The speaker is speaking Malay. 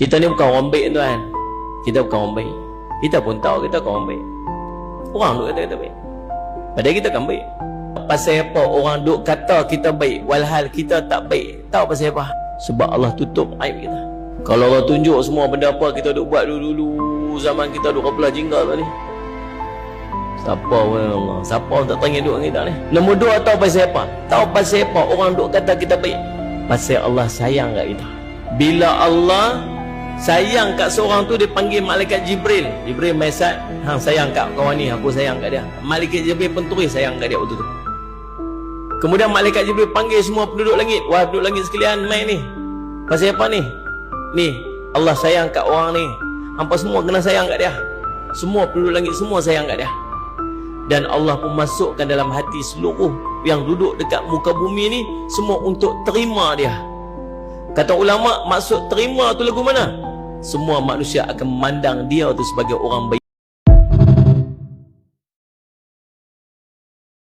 Kita ni bukan orang baik tuan. Kita bukan orang baik. Kita pun tahu kita bukan orang baik. Orang duk kata kita baik. Padahal kita kan baik. Pasal apa orang duk kata kita baik walhal kita tak baik. Tahu pasal apa? Sebab Allah tutup aib kita. Kalau Allah tunjuk semua benda apa kita duk buat dulu-dulu zaman kita duk kepala jingga tu ni. Siapa pun Allah. Siapa tak tanya duk kita ni. Nombor dua tahu pasal apa? Tahu pasal apa orang duk kata kita baik. Pasal Allah sayang kat kita. Bila Allah sayang kat seorang tu dia panggil malaikat Jibril. Jibril mesaj, hang sayang kat kawan ni, aku sayang kat dia. Malaikat Jibril pun tulis sayang kat dia waktu tu. Kemudian malaikat Jibril panggil semua penduduk langit. Wah, penduduk langit sekalian, main ni. Pasal apa ni? Ni, Allah sayang kat orang ni. Hampa semua kena sayang kat dia. Semua penduduk langit semua sayang kat dia. Dan Allah pun masukkan dalam hati seluruh yang duduk dekat muka bumi ni semua untuk terima dia. Kata ulama maksud terima tu lagu mana? Semua manusia akan memandang dia tu sebagai orang baik.